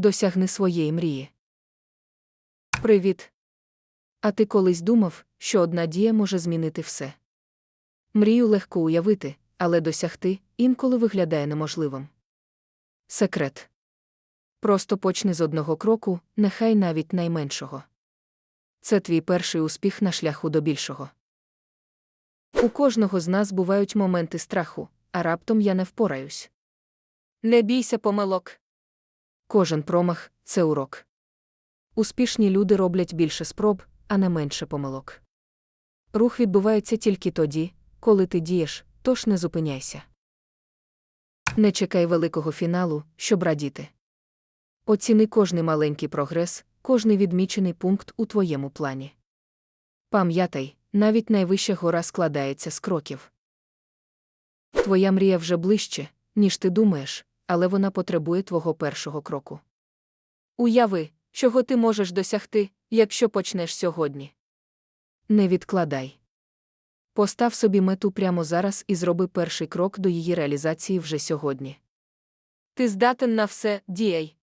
досягни своєї мрії. Привіт. А ти колись думав, що одна дія може змінити все? Мрію легко уявити, але досягти інколи виглядає неможливим. Секрет. Просто почни з одного кроку, нехай навіть найменшого. Це твій перший успіх на шляху до більшого. У кожного з нас бувають моменти страху, а раптом я не впораюсь. Не бійся помилок. Кожен промах це урок. Успішні люди роблять більше спроб, а не менше помилок. Рух відбувається тільки тоді, коли ти дієш, тож не зупиняйся. Не чекай великого фіналу, щоб радіти. Оціни кожний маленький прогрес, кожний відмічений пункт у твоєму плані. Пам'ятай, навіть найвища гора складається з кроків. Твоя мрія вже ближче, ніж ти думаєш, але вона потребує твого першого кроку. Уяви, чого ти можеш досягти, якщо почнеш сьогодні. Не відкладай. Постав собі мету прямо зараз і зроби перший крок до її реалізації вже сьогодні. Ти здатен на все, діяй.